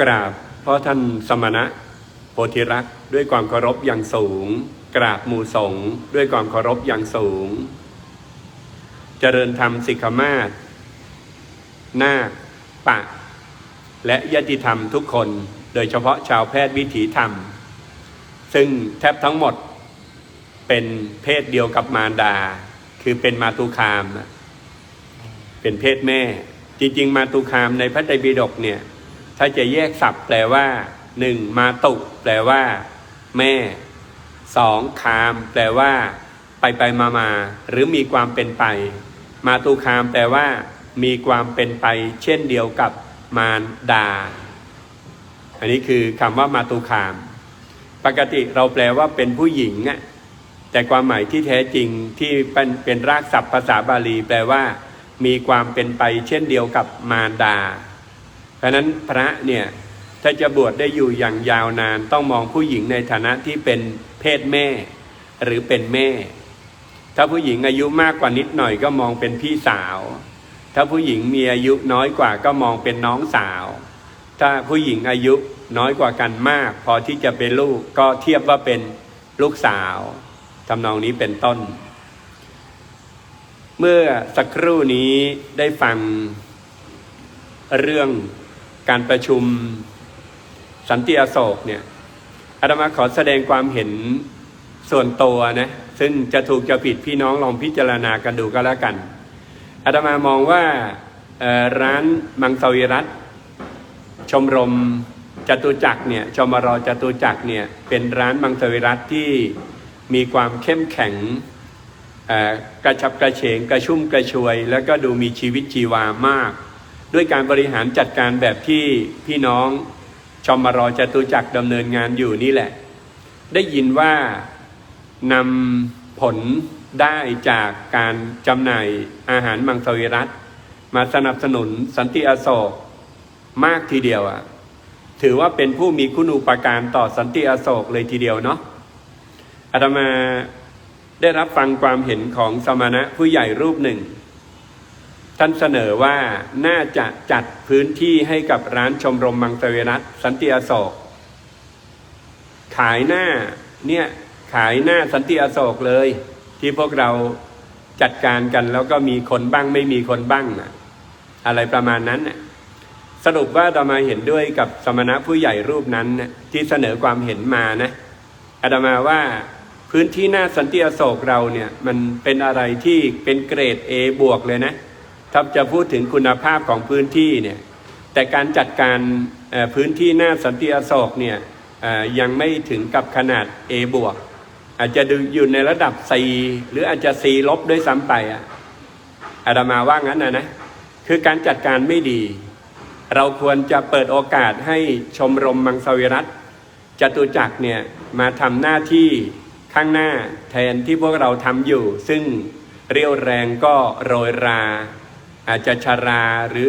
กราบพ่อท่านสมณะโพธิรักษ์ด้วยความเคารพอย่างสูง กราบหมู่สงฆ์ด้วยความเคารพอย่างสูง เจริญธรรมสิกขมาศนาคปะ และยติธรรมทุกคนโดยเฉพาะชาวแพทย์วิถีธรรม ซึ่งแทบทั้งหมดเป็นเพศเดียวกับมารดา คือเป็นมาตุคาม เป็นเพศแม่ จริง ๆ มาตุคามในพระไตรปิฎกเนี่ย ถ้าจะแยกศัพท์แปลว่าหนึ่งมาตุแปลว่า แม่สองคาม แปลว่า ไปไปมามาหรือมีความเป็นไป มาตุคาม แปลว่า มีความเป็นไป เช่นเดียวกับมารดา อันนี้คือคำว่ามาตุคาม ปกติเราแปลว่าเป็นผู้หญิงอะแต่ความหมายที่แท้จริงที่เป็นเป็นรากศัพท์ภาษาบาลี แปลว่า มีความเป็นไป เช่นเดียวกับมารดา เพราะนั้นพระเนี่ยถ้าจะบวชได้อยู่อย่างยาวนานต้องมองผู้หญิงในฐานะที่เป็นเพศแม่ หรือเป็นแม่ ถ้าผู้หญิงอายุมากกว่านิดหน่อยก็มองเป็นพี่สาว ถ้าผู้หญิงมีอายุน้อยกว่าก็มองเป็นน้องสาว ถ้าผู้หญิงอายุน้อยกว่ากันมาก พอที่จะเป็นลูกก็เทียบว่าเป็นลูกสาวทำนองนี้เป็นต้น เมื่อสักครู่นี้ได้ฟังเรื่อง การประชุมสันติอโศกเนี่ยอาตมาขอแสดงความเห็นส่วนตัวนะซึ่งจะถูกจะผิดพี่น้องลองพิจารณากันดูก็แล้วกันอาตมามองว่าร้านมังสวิรัตชมรมจตุจักรเนี่ยชมรจตุจักรเนี่ยเป็นร้านมังสวิรัตที่มีความเข้มแข็งกระชับกระเฉงกระชุ่มกระชวย แล้วก็ดูมีชีวิตชีวามาก ด้วยการบริหารจัดการแบบที่พี่น้องชมมารอจตุจักรดำเนินงานอยู่นี่แหละ ได้ยินว่านำผลได้จากการจำหน่ายอาหารมังสวิรัตมาสนับสนุนสันติอโศกมากทีเดียวอะ่ะถือว่าเป็นผู้มีคุณูปการต่อสันติอโศกเลยทีเดียวเนาะอาตมาได้รับฟังความเห็นของสมณะผู้ใหญ่รูปหนึ่ง ท่านเสนอว่าน่าจะจัดพื้นที่ให้กับร้านชมรมมังสวิรัตสันติอโศก ขายหน้าเนี่ยขายหน้าสันติอโศกเลย ที่พวกเราจัดการกันแล้วก็มีคนบ้างไม่มีคนบ้างนะอะไรประมาณนั้นน่ะสรุปว่าเรามาเห็นด้วยกับสมณะผู้ใหญ่รูปนั้นนะที่เสนอความเห็นมานะอาตมาว่าพื้นที่หน้าสันติอโศกเราเนี่ย มันเป็นอะไรที่เป็นเกรด A บวกเลยนะ ถ้าจะพูดถึงคุณภาพของพื้นที่เนี่ยแต่การจัดการพื้นที่หน้าสันติอโศกเนี่ยยังไม่ถึงกับขนาด A บวกอาจจะดูอยู่ในระดับ C หรืออาจจะ C ลบด้วยซ้ำไปอะอาดามาว่างั้นนะนะคือการจัดการไม่ดี เราควรจะเปิดโอกาสให้ชมรมมังสวิรัตจตุจักรเนี่ยมาทำหน้าที่ข้างหน้าแทนที่พวกเราทำอยู่ ซึ่งเรียวแรงก็โรยรา อาจจะชาราหรือ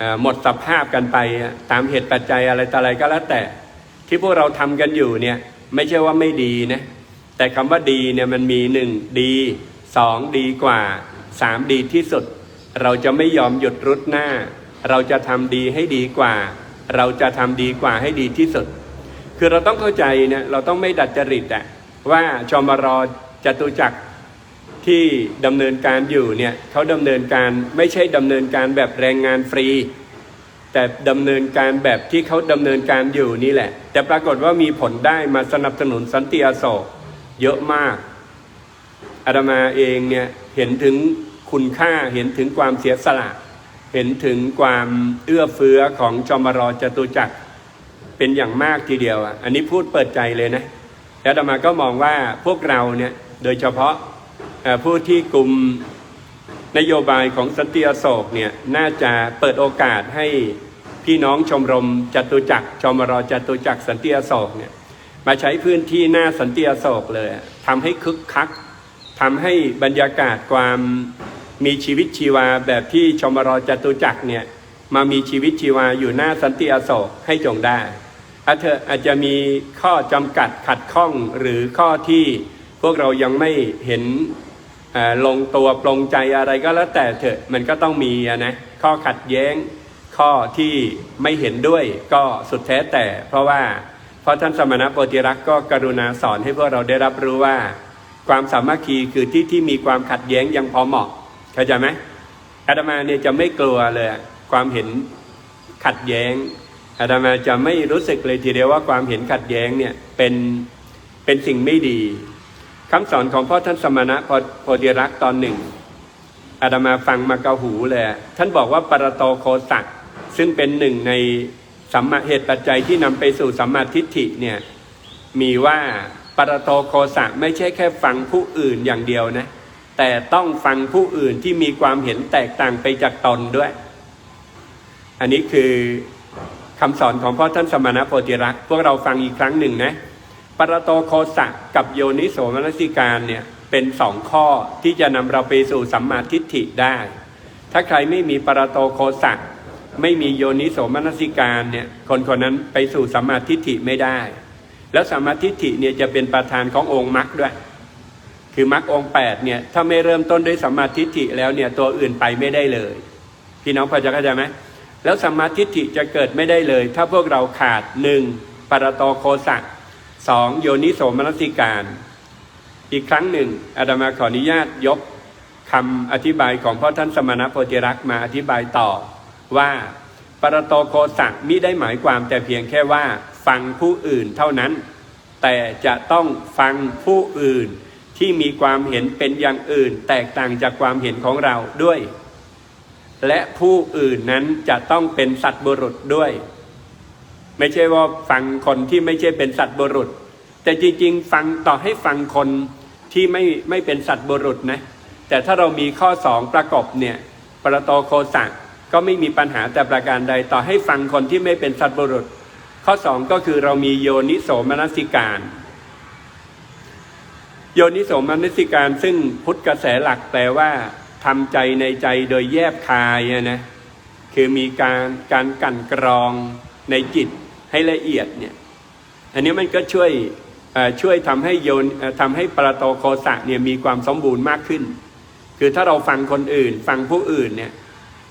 อหมดสภาพกันไปตามเหตุปัจจัยอะไรต่ออะไรก็แล้วแต่ ที่พวกเราทำกันอยู่เนี่ยไม่ใช่ว่าไม่ดีนะแต่คำว่าดีเนี่ยมันมีหนึ่งดีสองดีกว่าสามดีที่สุด เราจะไม่ยอมหยุดรุดหน้า เราจะทำดีให้ดีกว่า เราจะทำดีกว่าให้ดีที่สุด คือเราต้องเข้าใจเนี่ยเราต้องไม่ดัดจริตอะว่าชมรจตุจักร ที่ดำเนินการอยู่เนี่ยเขาดำเนินการไม่ใช่ดำเนินการแบบแรงงานฟรี แต่ดำเนินการแบบที่เขาดำเนินการอยู่นี่แหละ แต่ปรากฏว่ามีผลได้มาสนับสนุนสันติอโศกเยอะมากอาตมาเองเนี่ยเห็นถึงคุณค่าเห็นถึงความเสียสละ เห็นถึงความเอื้อเฟื้อของจอมรอจตุจักรเป็นอย่างมากทีเดียวอะอันนี้พูดเปิดใจเลยนะแล้วอาตมาก็มองว่าพวกเราเนี่ยโดยเฉพาะ ผู้ที่กลุ่มนโยบายของสันติอโศกเนี่ยน่าจะเปิดโอกาสให้พี่น้องชมรมจตุจักรชมรจตุจักรสันติอโศกเนี่ยมาใช้พื้นที่หน้าสันติอโศกเลยทำให้คึกคักทำให้บรรยากาศความมีชีวิตชีวาแบบที่ชมรจตุจักรเนี่ยมามีชีวิตชีวาอยู่หน้าสันติอโศกให้จงได้อาจจะอาจจะมีข้อจำกัดขัดข้องหรือข้อที่ พวกเรายังไม่เห็นลงตัวปรงใจอะไรก็แล้วแต่เถอะมันก็ต้องมีนะข้อขัดแย้งข้อที่ไม่เห็นด้วยก็สุดแท้แต่ เพราะว่าเพราะท่านสมณโพธิรักษ์ก็กรุณาสอนให้พวกเราได้รับรู้ว่า ความสามัคคีคือที่ที่มีความขัดแย้งยังพอเหมาะเข้าใจไหมอาตมาเนี่ยจะไม่กลัวเลยความเห็นขัดแย้งอาตมาจะไม่รู้สึกเลยทีเดียวว่าความเห็นขัดแย้งเนี่ยเป็นเป็นสิ่งไม่ดี คำสอนของพ่อท่านสมณะโพธิรักตอนหนึ่งอาตมาฟังมาเกาหูเลยท่านบอกว่าปรโตโคสักซึ่งเป็นหนึ่งในสัมมาเหตุปัจจัยที่นำไปสู่สัมมาทิฏฐิเนี่ยมีว่าปรโตโคสักไม่ใช่แค่ฟังผู้อื่นอย่างเดียวนะ แต่ต้องฟังผู้อื่นที่มีความเห็นแตกต่างไปจากตนด้วย อันนี้คือคำสอนของพ่อท่านสมณโพธิรักพวกเราฟังอีกครั้งหนึ่งนะ ปรโตโคสักกับโยนิโสมนสิการเนี่ยเป็นสองข้อที่จะนำเราไปสู่สัมมาทิฏฐิได้ ถ้าใครไม่มีปรโตโคสักไม่มีโยนิโสมนสิการเนี่ยคนคนนั้นไปสู่สัมมาทิฏฐิไม่ได้ แล้วสัมมาทิฏฐิเนี่ยจะเป็นประธานขององค์มรรคด้วย คือมรรคองแปดเนี่ยถ้าไม่เริ่มต้นด้วยสัมมาทิฏฐิแล้วเนี่ยตัวอื่นไปไม่ได้เลย พี่น้องพอจะเข้าใจไหมแล้วสัมมาทิฏฐิจะเกิดไม่ได้เลย ถ้าพวกเราขาดหนึ่งปรโตโคสัก สองโยนิโสมนสิการ อีกครั้งหนึ่งอาดามาขออนุญาตยกคำอธิบายของพ่อท่านสมณโพธิรักษ์มาอธิบายต่อว่าปรโตโคสักมิได้หมายความแต่เพียงแค่ว่า ฟังผู้อื่นเท่านั้น แต่จะต้องฟังผู้อื่นที่มีความเห็นเป็นอย่างอื่น แตกต่างจากความเห็นของเราด้วย และผู้อื่นนั้นจะต้องเป็นสัตว์บุรุษด้วย ไม่ใช่ว่าฟังคนที่ไม่ใช่เป็นสัตว์บุรุษ แต่จริง ๆ ฟังต่อให้ฟังคนที่ไม่ไม่เป็นสัตว์บุรุษนะแต่ถ้าเรามีข้อสองประกอบเนี่ยปรโตโคสักก็ไม่มีปัญหาแต่ประการใดต่อให้ฟังคนที่ไม่เป็นสัตว์บุรุษ ข้อสองก็คือเรามีโยนิโสมนสิการ โยนิโสมนสิการซึ่งพุทธกระแสหลักแปลว่าทำใจในใจโดยแยบคายนะคือมีการการกันกรองในจิต ให้ละเอียดเนี่ยอันนี้มันก็ช่วยช่วยทำให้โยนทำให้ปรโตโคสะเนี่ยมีความสมบูรณ์มากขึ้น คือถ้าเราฟังคนอื่น ฟังผู้อื่นเนี่ย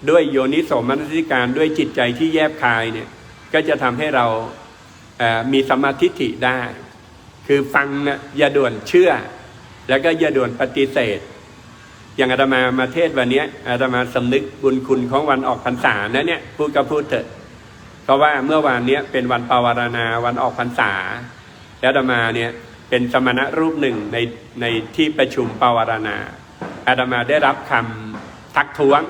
ด้วยโยนิสมนสิการด้วยจิตใจที่แยบคายเนี่ยก็จะทำให้เรามีสมาธิิได้ คือฟังนะอย่าด่วนเชื่อ แล้วก็อย่าด่วนปฏิเสธ อย่างอาตมามาเทศวันนี้อาตมาสำนึกบุญคุณของวันออกพรรษานะเนี่ยพูดก็พูดเถอะ เพราะว่าเมื่อวานนี้เป็นวันปวารณาวันออกพรรษา แล้วอาตมาเนี่ยเป็นสมณะรูปหนึ่งในในที่ประชุมปวารณาอาตมาได้รับคำทักท้วง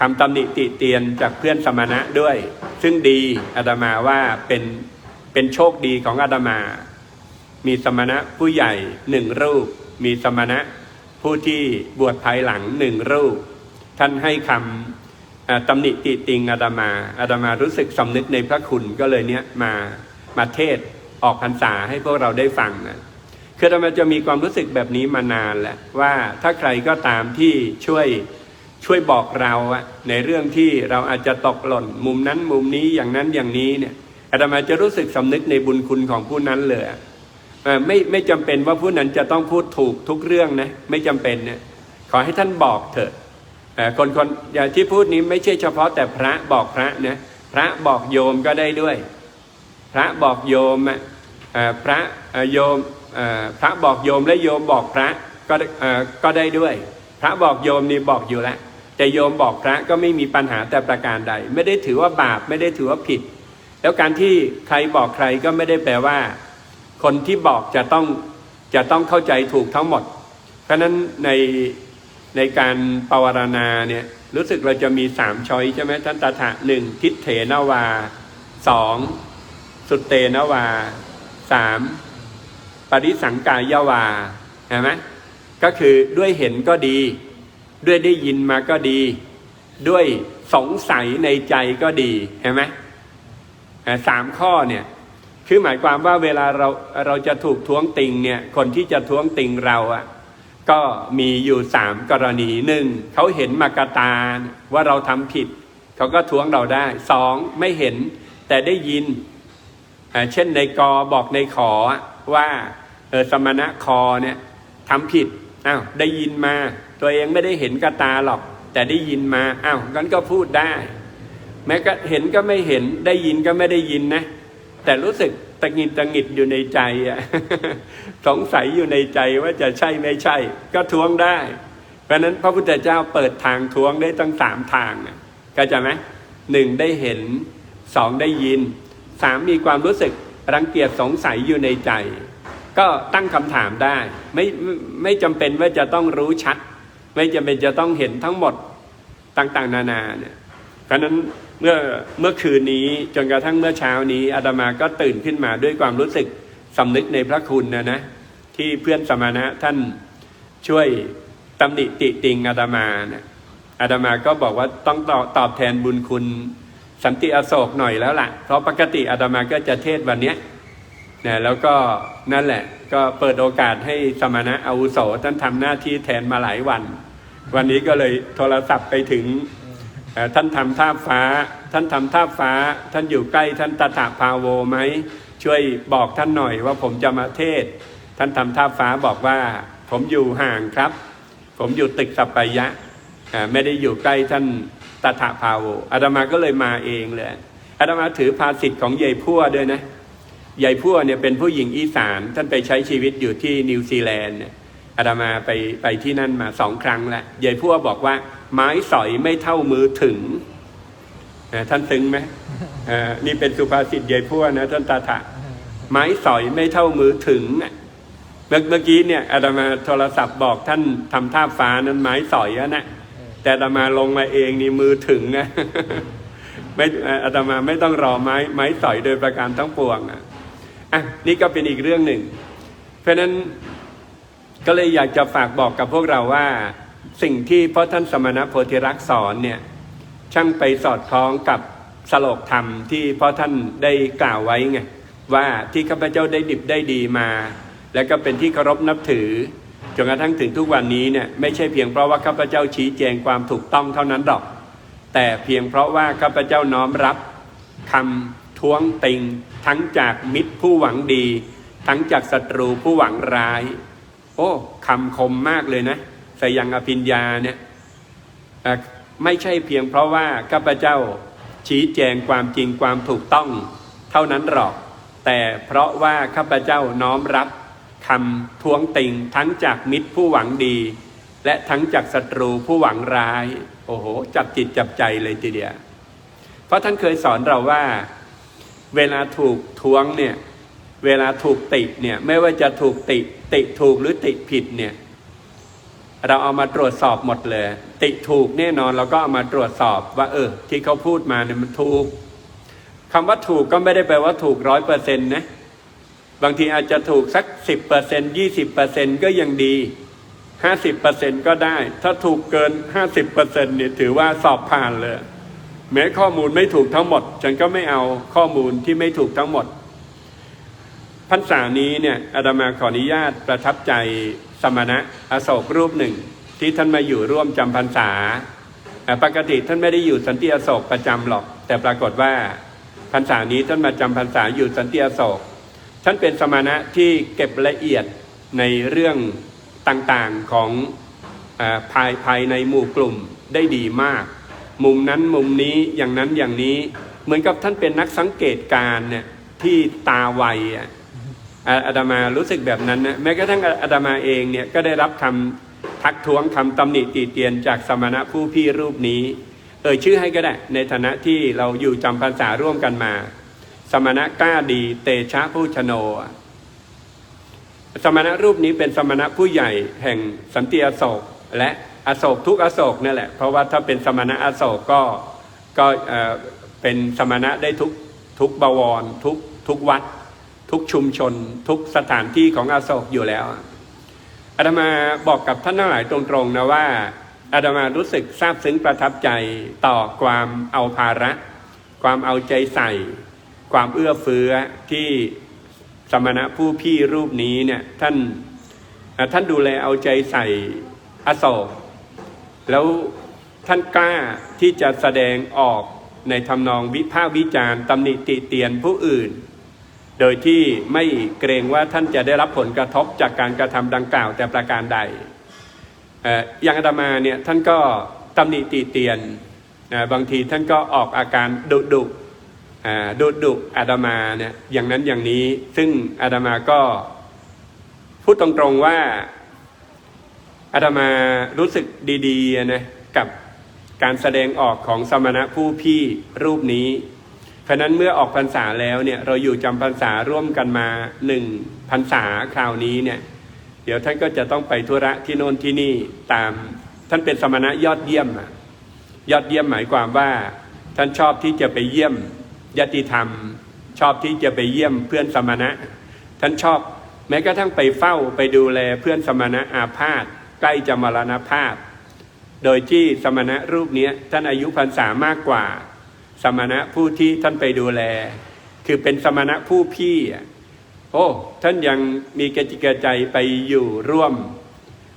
คำตำหนิติเตียนจากเพื่อนสมณะด้วย ซึ่งดีอาตมาว่าเป็นเป็นโชคดีของอาตมา มีสมณะผู้ใหญ่หนึ่งรูป มีสมณะผู้ที่บวชภายหลังหนึ่งรูป ท่านให้คำ ตำหนิติติงอาตมาอาตมารู้สึกสำนึกในพระคุณก็เลยเนี้ยมามาเทศออกพรรษาให้พวกเราได้ฟังนะคืออาตมาจะมีความรู้สึกแบบนี้มานานและว่าถ้าใครก็ตามที่ช่วยช่วยบอกเราอะในเรื่องที่เราอาจจะตกหล่น มุมนั้นมุมนี้อย่างนั้นอย่างนี้เนี่ยอาตมาจะรู้สึกสำนึกในบุญคุณของผู้นั้นเลยไม่ไม่จำเป็นว่าผู้นั้นจะต้องพูดถูกทุกเรื่องนะไม่จำเป็นเนี่ยขอให้ท่านบอกเถอะ คนคนอย่างที่พูดนี้ไม่ใช่เฉพาะแต่พระบอกพระนะพระบอกโยมก็ได้ด้วย พระบอกโยมพระโยมพระบอกโยมและโยมบอกพระก็ก็ได้ด้วย พระบอกโยมนี่บอกอยู่แล้วแต่โยมบอกพระก็ไม่มีปัญหาแต่ประการใด ไม่ได้ถือว่าบาปไม่ได้ถือว่าผิด แล้วการที่ใครบอกใครก็ไม่ได้แปลว่า คนที่บอกจะต้องจะต้องเข้าใจถูกทั้งหมด เพราะนั้นใน ในการปวารณาเนี่ยรู้สึกเราจะมีสามช้อยใช่ไหมท่านตถะหนึ่งทิฏเถนวาสองสุเตนวาสามปริสังกายวาเห็นไหมก็คือด้วยเห็นก็ดี ด้วยได้ยินมาก็ดี ด้วยสงสัยในใจก็ดีเห็นไหมสามข้อเนี่ยคือหมายความว่าเวลาเราเราจะถูกท้วงติงเนี่ยคนที่จะท้วงติงเราอะ่ะ ก็มีอยู่สามกรณีหนึ่งเขาเห็นมากตาว่าเราทำผิด เขาก็ท้วงเราได้สองไม่เห็นแต่ได้ยิน เช่นในกอบอกในขอว่าสมณะคอเนี่ยทำผิดอ้าวได้ยินมา ตัวเองไม่ได้เห็นกตาหรอก แต่ได้ยินมาอ้าวงั้นก็พูดได้ แม้ก็เห็นก็ไม่เห็นได้ยินก็ไม่ได้ยินนะ แต่รู้สึก ตะงิดตะงิดอยู่ในใจอะสงสัยอยู่ในใจว่าจะใช่ไม่ใช่ ก็ทวงได้ เพราะนั้นพระพุทธเจ้าเปิดทางทวงได้ตั้งสามทางอะเข้าใจไหมหนึ่งได้เห็นสองได้ยินสามมีความรู้สึกรังเกียจสงสัยอยู่ในใจ ก็ตั้งคำถามได้ ไม่ไม่จำเป็นว่าจะต้องรู้ชัด ไม่จำเป็นจะต้องเห็นทั้งหมดต่างๆ นานาเนี่ย เพราะนั้นเมื่อเมื่อคืนนี้จนกระทั่งเมื่อเช้านี้อาตมาก็ตื่นขึ้นมาด้วยความรู้สึกสำนึกในพระคุณนะนะที่เพื่อนสมณะท่านช่วยตำหนิติติงอาตมานะอาตมาก็บอกว่าต้องตอบตอบแทนบุญคุณ สันติอโศกหน่อยแล้วล่ะ เพราะปกติอาตมาก็จะเทศวันเนี้ยนะแล้วก็นั่นแหละ ก็เปิดโอกาสให้สมณะอาวุโสท่านทำหน้าที่แทนมาหลายวัน วันนี้ก็เลยโทรศัพท์ไปถึง ท่านทำท่าฟ้า ท่านทำท่าฟ้า ท่านอยู่ใกล้ท่านตถาภาโวไหมช่วยบอกท่านหน่อยว่าผมจะมาเทศ ท่านทำท่าฟ้าบอกว่า ผมอยู่ห่างครับ ผมอยู่ตึกสัปปายะไม่ได้อยู่ใกล้ท่านตถาภาโวอาตมาก็เลยมาเองเลยอาตมาถือภาสิทธิ์ของยายพั่วด้วยนะยายพั่วเนี่ยเป็นผู้หญิงอีสานท่านไปใช้ชีวิตอยู่ที่นิวซีแลนด์เนี่ย อาตมาไปไปที่นั่นมาสองครั้งแล้วยายพั่วบอกว่า ไม้สอยไม่เท่ามือถึงท่านซึ้งไหมนี่เป็นสุภาษิตยายพั่วนะท่านตาถะไม้สอยไม่เท่ามือถึงเมื่อเมื่อกี้เนี่ยอาตมาโทรศัพท์บอกท่านทำท่าฟ้านั้นไม้สอยอะนะแต่อาตมาลงมาเองนี่มือถึงนะไม่อาตมาไม่ต้องรอไม้ไม้สอยโดยประการทั้งปวงอะอะนี่ก็เป็นอีกเรื่องหนึ่ง เพราะนั้น ก็เลยอยากจะฝากบอกกับพวกเราว่า สิ่งที่พ่อท่านสมณโพธิรักษ์สอนเนี่ยช่างไปสอดคล้องกับสโลกธรรมที่พ่อท่านได้กล่าวไว้ไงว่าที่ข้าพเจ้าได้ดิบได้ดีมา แล้วก็เป็นที่เคารพนับถือจนกระทั่งถึงทุกวันนี้เนี่ยไม่ใช่เพียงเพราะว่าข้าพเจ้าชี้แจงความถูกต้องเท่านั้นหรอก แต่เพียงเพราะว่าข้าพเจ้าน้อมรับคำท้วงติง ทั้งจากมิตรผู้หวังดี ทั้งจากศัตรูผู้หวังร้าย โอ้คำคมมากเลยนะสยังอภิญญาเนี่ยไม่ใช่เพียงเพราะว่าข้าพเจ้าชี้แจงความจริงความถูกต้อง เท่านั้นหรอก แต่เพราะว่าข้าพเจ้าน้อมรับคำท้วงติงทั้งจากมิตรผู้หวังดี และทั้งจากศัตรูผู้หวังร้าย โอ้โห จับจิตจับใจเลยทีเดียว เพราะท่านเคยสอนเราว่า เวลาถูกท้วงเนี่ย เวลาถูกติเนี่ยไม่ว่าจะถูกติ ติถูกหรือติผิดเนี่ย เราเอามาตรวจสอบหมดเลย ติถูกแน่นอนเราก็เอามาตรวจสอบว่า เออ ที่เขาพูดมาเนี่ยมันถูกคำว่าถูกก็ไม่ได้แปลว่าถูกร้อยเปอร์เซ็นต์นะบางทีอาจจะถูกสักสิบเปอร์เซ็นยี่สิบเปอร์เซ็นก็ยังดีห้าสิบเปอร์เซ็นก็ได้ ถ้าถูกเกินห้าสิบเปอร์เซ็นเนี่ยถือว่าสอบผ่านเลย แม้ข้อมูลไม่ถูกทั้งหมด ฉันก็ไม่เอาข้อมูลที่ไม่ถูกทั้งหมด พรรษานี้เนี่ยอาตมาขออนุญาตประทับใจสมณะอโศกรูปหนึ่ง ที่ท่านมาอยู่ร่วมจำพรรษา ปกติท่านไม่ได้อยู่สันติอโศกประจำหรอก แต่ปรากฏว่าพรรษานี้ท่านมาจำพรรษาอยู่สันติอโศก ท่านเป็นสมณะที่เก็บละเอียดในเรื่องต่างๆของอภายภายในหมู่กลุ่มได้ดีมาก มุมนั้นมุมนี้อย่างนั้นอย่างนี้ เหมือนกับท่านเป็นนักสังเกตการณ์เนี่ยที่ตาไวอะ อาอามารู้สึกแบบนั้นนะแม้กระทั่งอาตมาเองเนี่ยก็ได้รับคำทักท้วงคำตำหนิตีเตียนจากสมณะผู้พี่รูปนี้ เอ่ยชื่อให้ก็ได้ ในฐานะที่เราอยู่จำพรรษาร่วมกันมา สมณะกล้าดีเตชะผู้ชโน สมณะรูปนี้เป็นสมณะผู้ใหญ่แห่งสันติอโศกและอโศกทุกอโศกนั่นแหละ เพราะว่าถ้าเป็นสมณะอโศกก็ก็เอ่อเป็นสมณะได้ทุกทุกบวรทุกทุกวัด ทุกชุมชน ทุกสถานที่ของอโศกอยู่แล้วอาตมาบอกกับท่านทั้งหลายตรงๆนะว่าอาตมารู้สึกซาบซึ้งประทับใจต่อความเอาภาระ ความเอาใจใส่ ความเอื้อเฟื้อที่สมณะผู้พี่รูปนี้เนี่ยท่านท่านดูแลเอาใจใส่อโศกแล้วท่านกล้าที่จะแสดงออกในทำนองวิพากษ์วิจารณ์ตำหนิติเตียนผู้อื่น โดยที่ไม่เกรงว่าท่านจะได้รับผลกระทบจากการกระทำดังกล่าวแต่ประการใดอย่างอาตมาเนี่ยท่านก็ตำหนิติเตียนนะบางทีท่านก็ออกอาการดุดุดุดุอาดามาเนี่ยอย่างนั้นอย่างนี้ซึ่งอาดามาก็พูดตรงๆว่าอาดามารู้สึกดีๆนะกับการแสดงออกของสมณะผู้พี่รูปนี้ เพราะนั้นเมื่อออกพรรษาแล้วเนี่ยเราอยู่จำพรรษาร่วมกันมาหนึ่งพรรษาคราวนี้เนี่ย เดี๋ยวท่านก็จะต้องไปธุระที่โน่นที่นี่ตามท่านเป็นสมณะยอดเยี่ยมอะยอดเยี่ยมหมายความว่า ท่านชอบที่จะไปเยี่ยมญาติธรรม ชอบที่จะไปเยี่ยมเพื่อนสมณะ ท่านชอบแม้กระทั่งไปเฝ้าไปดูแลเพื่อนสมณะอาพาธใกล้จะมรณภาพ โดยที่สมณะรูปเนี้ยท่านอายุพรรษามากกว่า สมณะผู้ที่ท่านไปดูแล คือเป็นสมณะผู้พี่โอ้ท่านยังมีกระจิกระใจไปอยู่ร่วม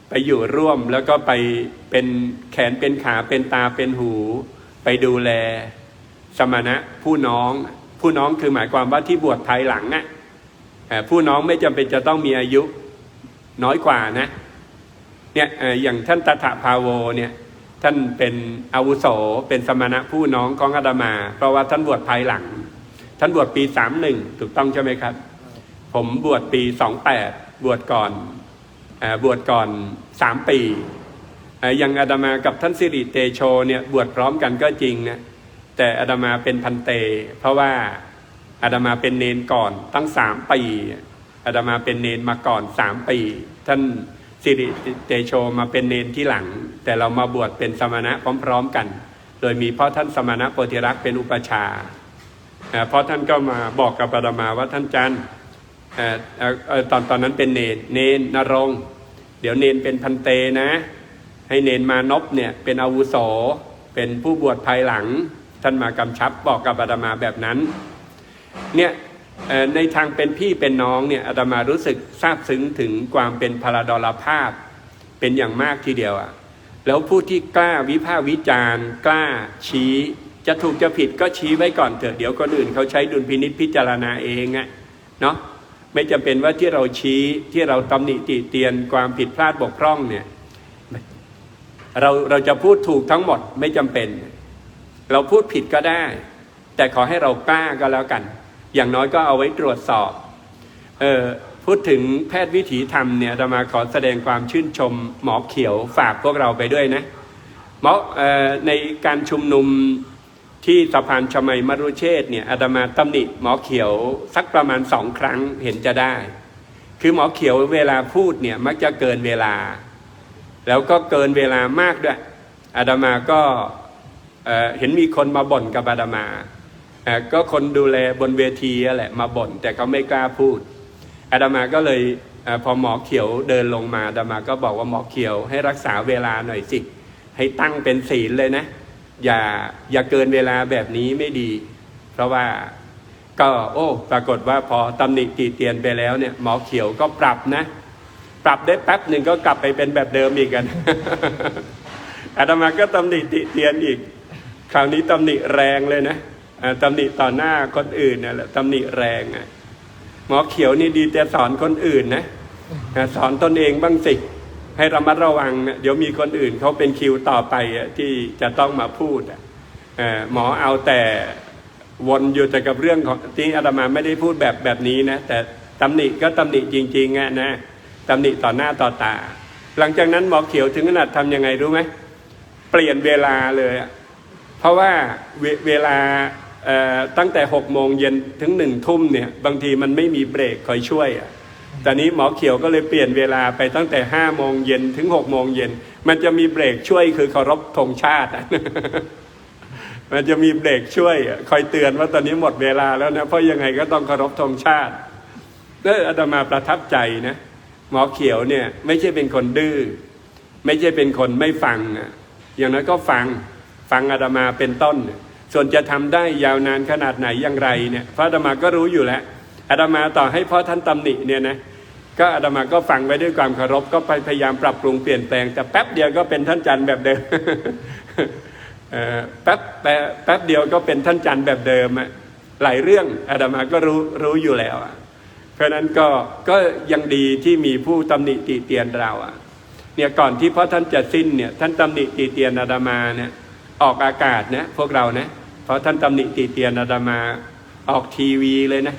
ไปอยู่ร่วมแล้วก็ไปเป็นแขนเป็นขาเป็นตาเป็นหู ไปดูแล สมณะผู้น้อง ผู้น้องคือหมายความว่าที่บวชภายหลังอะเอ่อผู้น้องไม่จำเป็นจะต้องมีอายุน้อยกว่านะเนี่ยเอ่ออย่างท่านตถาภาโวเนี่ย ท่านเป็นอาวุโสเป็นสมณะผู้น้องของอาดามา เพราะว่าท่านบวชภายหลัง ท่านบวชปีสามหนึ่งถูกต้องใช่ไหมครับ ผมบวชปีสองแปดบวชก่อนอบวชก่อนสามปีอย่างอาดามากับท่านสิริเตโชเนี่ยบวชพร้อมกันก็จริงนะแต่อาดามาเป็นพันเต เพราะว่าอาดามาเป็นเนนก่อนตั้งสามปีอาดามาเป็นเนนมาก่อนสามปี ท่านสิริเตโชมาเป็นเนนที่หลัง แต่เรามาบวชเป็นสมณะพร้อมๆกัน โดยมีพ่อท่านสมณะโพธิรักษ์เป็นอุปชาย์เอ่อเพราะท่านก็มาบอกกับอาดามาว่าท่านจันออตอนตอนนั้นเป็นเนนเนนนรงเดี๋ยวเนนเป็นพันเตนะ ให้เนนมานพเนี่ยเป็นอาวุโสเป็นผู้บวชภายหลัง ท่านมากำชับบอกกับอาตมาแบบนั้นเนี่ยในทางเป็นพี่เป็นน้องเนี่ยอาตมารู้สึกซาบซึ้งถึงความเป็นพลาดลภาพ เป็นอย่างมากทีเดียวอะ แล้วผู้ที่กล้าวิพากษ์วิจารณ์ กล้าชี้ จะถูกจะผิดก็ชี้ไว้ก่อนเถอะเดี๋ยวคนอื่นเขาใช้ดุลพินิษพิจารณาเองอะเนาะไม่จำเป็นว่าที่เราชี้ที่เราตำหนิติเตียนความผิดพลาดบกพร่องเนี่ยเราเราจะพูดถูกทั้งหมดไม่จำเป็น เราพูดผิดก็ได้ แต่ขอให้เรากล้าก็แล้วกัน อย่างน้อยก็เอาไว้ตรวจสอบ เออ พูดถึงแพทย์วิถีธรรมเนี่ยจะมาขอแสดงความชื่นชมหมอเขียวฝากพวกเราไปด้วยนะหมออในการชุมนุมที่สะพานชมัยมรุเชษ์เนี่ยอาตมาตำหนิหมอเขียวสักประมาณสองครั้งเห็นจะได้ คือหมอเขียวเวลาพูดเนี่ยมักจะเกินเวลา แล้วก็เกินเวลามากด้วยอาดามาก็เห็นมีคนมาบ่นกับอาดามา ก็คนดูแลบนเวทีแหละมาบ่นแต่เขาไม่กล้าพูด อาดามาก็เลยอพอหมอเขียวเดินลงมาอาดามาก็บอกว่าหมอเขียวให้รักษาเวลาหน่อยสิ ให้ตั้งเป็นศีลเลยนะ อย่าอย่าเกินเวลาแบบนี้ไม่ดี เพราะว่าก็โอ้ ปรากฏว่าพอตำหนิตีเตียนไปแล้วเนี่ยหมอเขียวก็ปรับนะ ปรับได้แป๊บหนึ่งก็กลับไปเป็นแบบเดิมอีกกันอาตมาก็ตำหนิติเตียนอีก คราวนี้ตำหนิแรงเลยนะอ่าตำหนิต่อหน้าคนอื่นนะแหละตำหนิแรงอะ หมอเขียวนี่ดีแต่สอนคนอื่นนะสอนตนเองบ้างสิ ให้ระมัดระวังนะเดี๋ยวมีคนอื่นเขาเป็นคิวต่อไปที่จะต้องมาพูดหมอเอาแต่วนอยู่แต่กับเรื่องของที่อาตมาไม่ได้พูดแบบแบบนี้นะ แต่ตำหนิก็ตำหนิจริงๆอะนะตำหนิต่อหน้าต่อตา หลังจากนั้นหมอเขียวถึงขนาดทำยังไงรู้ไหมเปลี่ยนเวลาเลยเพราะว่าเวเวลา ตั้งแต่หกโมงเย็นถึงหนึ่งทุ่มเนี่ยบางทีมันไม่มีเบรกคอยช่วยอะแต่นี้หมอเขียวก็เลยเปลี่ยนเวลาไปตั้งแต่ห้าโมงเย็นถึงหกโมงเย็นมันจะมีเบรกช่วยคือเคารพธงชาติ มันจะมีเบรกช่วยคอยเตือนว่าตอนนี้หมดเวลาแล้วนะเพราะยังไงก็ต้องเคารพธงชาติเอออาตมาประทับใจนะหมอเขียวเนี่ยไม่ใช่เป็นคนดื้อไม่ใช่เป็นคนไม่ฟังอะอย่างนั้นก็ฟังฟังอาตมาเป็นต้น ส่วนจะทำได้ยาวนานขนาดไหนอย่างไรเนี่ยพระอาตมาก็รู้อยู่แล้วอาตมาต่อให้พ่อท่านตำหนิเนี่ยนะก็อาตมาก็ฟังไว้ด้วยความเคารพก็ไปพยายามปรับปรุงเปลี่ยนแปลงแต่แป๊บเดียวก็เป็นท่านจันทร์แบบเดิมเออแป๊บแป๊บแป๊บเดียวก็เป็นท่านจันทร์แบบเดิมอะหลายเรื่องอาตมาก็รู้รู้อยู่แล้วอะเพราะนั้นก็ก็ยังดีที่มีผู้ตำหนิติเตียนเราอะเนี่ยก่อนที่พระท่านจะสิ้นเนี่ยท่านตำหนิติเตียนอาดามาเนี่ยออกอากาศนะพวกเรานะ ราะท่านตำหนิตีเตียนอาตมาออกทีวีเลยนะ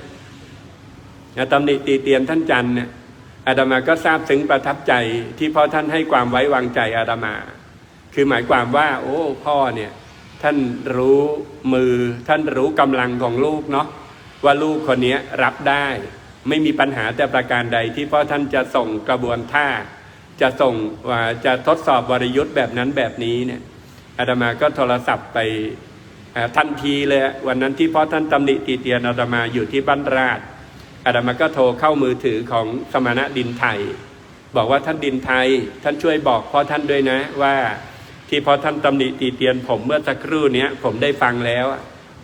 ตำหนิตีเตียนท่านจันเนี่ยอาตมาก็ทราบซึ้งประทับใจที่พ่อท่านให้ความไว้วางใจอาตมา คือหมายความว่า โอ้พ่อเนี่ย ท่านรู้มือ ท่านรู้กำลังของลูกเนาะว่าลูกคนนี้รับได้ ไม่มีปัญหาแต่ประการใดที่พ่อท่านจะส่งกระบวนท่า จะส่งว่าจะทดสอบวรยุทธ์แบบนั้นแบบนี้เนี่ยอาตมาก็โทรศัพท์ไป ทันทีเลยวันนั้นที่พ่อท่านตำหนิตีเตียนอาตมาอยู่ที่บ้านราชอาตมาก็โทรเข้ามือถือของสมณะดินไทย บอกว่าท่านดินไทย ท่านช่วยบอกพ่อท่านด้วยนะว่าที่พ่อท่านตำหนิตีเตียนผมเมื่อสักครู่นี้ผมได้ฟังแล้ว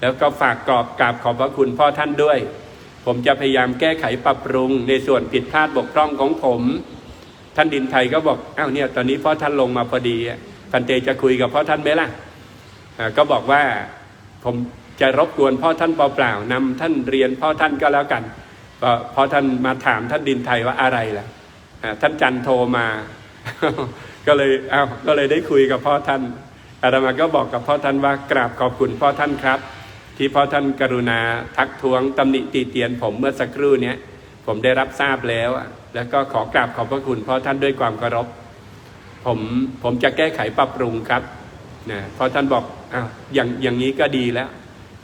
แล้วก็ฝากกรอบกราบขอบพระคุณพ่อท่านด้วย ผมจะพยายามแก้ไขปรับปรุงในส่วนผิดพลาดบกพร่องของผม ท่านดินไทยก็บอกอ้าวเนี่ยตอนนี้พ่อท่านลงมาพอดีอะพันเตจะคุยกับพ่อท่านไหมล่ะ ก็บอกว่าผมจะรบกวนพ่อท่านเปล่าๆนำท่านเรียนพ่อท่านก็แล้วกันพอท่านมาถามท่านดินไทยว่าอะไรล่ะท่านจันโทรมา ก็เลยเอ้าก็เลยได้คุยกับพ่อท่านอาตมาก็บอกกับพ่อท่านว่ากราบขอบคุณพ่อท่านครับ ที่พ่อท่านกรุณาทักท้วงตำหนิตีเตียนผมเมื่อสักครู่เนี้ยผมได้รับทราบแล้ว แล้วก็ขอกราบขอบพระคุณพ่อท่านด้วยความเคารพผมผมจะแก้ไขปรับปรุงครับนะพราะท่านบอก อ้าวอย่างอย่างนี้ก็ดีแล้ว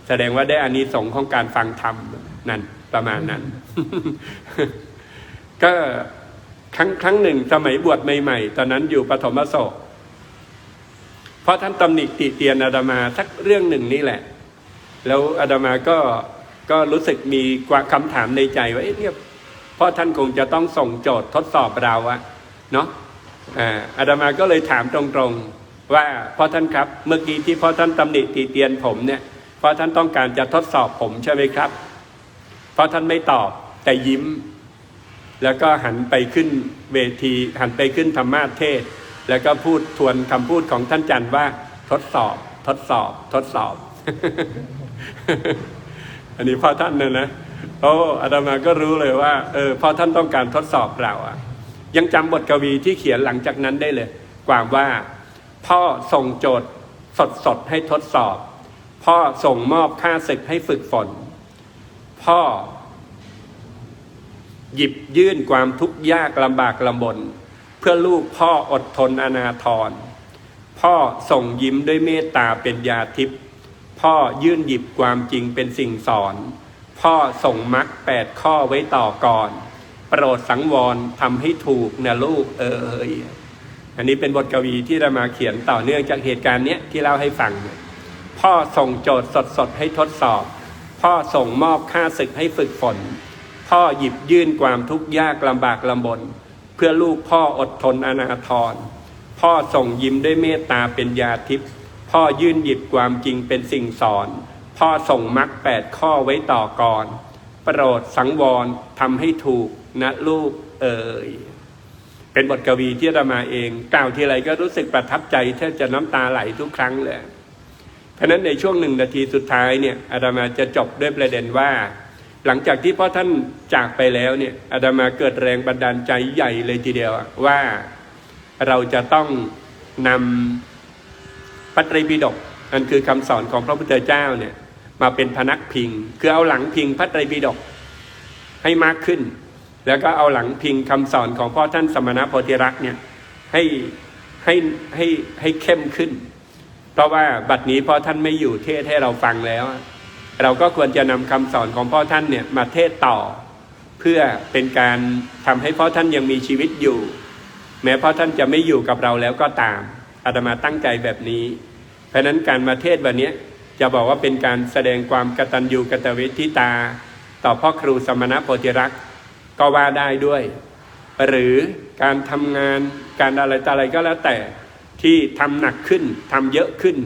แสดงว่าได้อานิสงส์ของการฟังธรรมนั่นประมาณนั้น ก็ครั้งครั้งหนึ่งสมัยบวชใหม่ๆ ตอนนั้นอยู่ปฐมโศกเพราะท่านตำหนิติเตียนอาดามาสักเรื่องหนึ่งนี่แหละ แล้วอาดามาก็ก็รู้สึกมีคำถามในใจว่าเอ๊ะเนี่ยพ่อท่านคงจะต้องส่งโจทย์ทดสอบเราอะเนาะอาอาดามาก็เลยถามตรงๆ ว่าพ่อท่านครับเมื่อกี้ที่พ่อท่านตำหนิติเตียนผมเนี่ยพ่อท่านต้องการจะทดสอบผมใช่ไหมครับพ่อท่านไม่ตอบแต่ยิ้ม แล้วก็หันไปขึ้นเวที หันไปขึ้นธรรมาเทศ แล้วก็พูดทวนคำพูดของท่านจันทร์ว่าทดสอบ ทดสอบ ทดสอบ อันนี้พ่อท่านเนี่ยนะโอ้อาตมาก็รู้เลยว่าเออพ่อท่านต้องการทดสอบเราอะยังจำบทกวีที่เขียนหลังจากนั้นได้เลย ความว่า พ่อส่งโจทย์สดสดๆให้ทดสอบ พ่อส่งมอบค่าศึกให้ฝึกฝน พ่อ หยิบยื่นความทุกข์ยากลำบากลำบน เพื่อลูกพ่ออดทนอนาทร พ่อส่งยิ้มด้วยเมตตาเป็นยาทิพย์พ่อยื่นหยิบความจริงเป็นสิ่งสอน พ่อส่งมรรคแปดข้อไว้ต่อก่อน โปรดสังวรทำให้ถูกนะลูกเอ๋ย อันนี้เป็นบทกวีที่เรามาเขียนต่อเนื่องจากเหตุการณ์เนี้ยที่เล่าให้ฟัง พ่อส่งโจทย์สดๆให้ทดสอบ พ่อส่งมอบค่าศึกให้ฝึกฝน พ่อหยิบยื่นความทุกข์ยากลำบากลำบน เพื่อลูกพ่ออดทนอนาทร พ่อส่งยิ้มด้วยเมตตาเป็นยาทิพย์พ่อยื่นหยิบความจริงเป็นสิ่งสอน พ่อส่งมรรคแปดข้อไว้ต่อก่อน โปรดสังวรทำให้ถูกนะลูกเอ่ย เป็นบทกวีที่อาตมาเอง กล่าวทีไรก็รู้สึกประทับใจแทบจะน้ำตาไหลทุกครั้งเลยเพราะฉะนั้นในช่วงหนึ่งนาทีสุดท้ายเนี่ยอาตมาจะจบด้วยประเด็นว่า หลังจากที่พ่อท่านจากไปแล้วเนี่ยอาตมาเกิดแรงบันดาลใจใหญ่เลยทีเดียวว่าเราจะต้องนำพระไตรปิฎกนั่นคือคำสอนของพระพุทธเจ้าเนี่ยมาเป็นพนักพิง คือเอาหลังพิงพระไตรปิฎกให้มากขึ้น แล้วก็เอาหลังพิงคำสอนของพ่อท่านสมณโพธิรักษ์เนี่ยให้ให้ให้ให้เข้มขึ้น เพราะว่าบัดนี้พ่อท่านไม่อยู่เทศให้เราฟังแล้ว เราก็ควรจะนำคำสอนของพ่อท่านเนี่ยมาเทศต่อ เพื่อเป็นการทำให้พ่อท่านยังมีชีวิตอยู่ แม้พ่อท่านจะไม่อยู่กับเราแล้วก็ตามอาตมาตั้งใจแบบนี้ เพราะฉะนั้นการมาเทศวันนี้จะบอกว่าเป็นการแสดงความกตัญญูกตเวทิตา ต่อพ่อครูสมณโพธิรักษ์ ก็ว่าได้ด้วย หรือการทำงานการอะไรต่ออะไรก็แล้วแต่ที่ทำหนักขึ้นทำเยอะขึ้น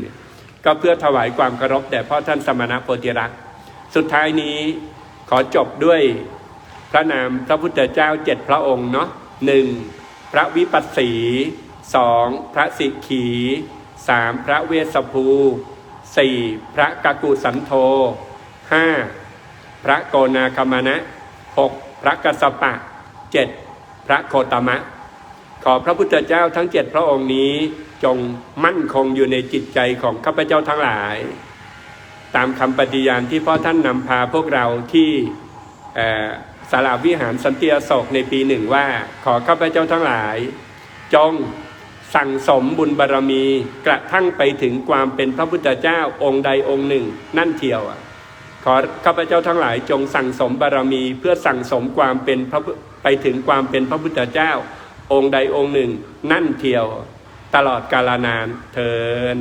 ก็เพื่อถวายความเคารพแด่พ่อท่านสมณโพธิรักษ์สุดท้ายนี้ขอจบด้วยพระนามพระพุทธเจ้าเจ็ดพระองค์เนาะหนึ่งพระวิปัสสีสองพระสิกขีสามพระเวสสภูสี่พระกากุสันโธห้าพระโกนาคามนะหก พระกัสสปะเจ็ดพระโคตมะ ขอพระพุทธเจ้าทั้งเจ็ดพระองค์นี้จงมั่นคงอยู่ในจิตใจของข้าพเจ้าทั้งหลาย ตามคำปฏิญาณที่พ่อท่านนำพาพวกเราที่สาราวิหารสันติอโศกในปีหนึ่งว่า ขอข้าพเจ้าทั้งหลาย จงสั่งสมบุญบารรมีกระทั่งไปถึงความเป็นพระพุทธเจ้าองค์ใดองค์หนึ่ง นั่นเทียวอะ ขอข้าพเจ้าทั้งหลายจงสั่งสมบารรมีเพื่อสั่งสมความเป็นพระไปถึงความเป็นพระพุทธเจ้า องค์ใดองค์หนึ่ง นั่นเทียวตลอดกาลนานเทิน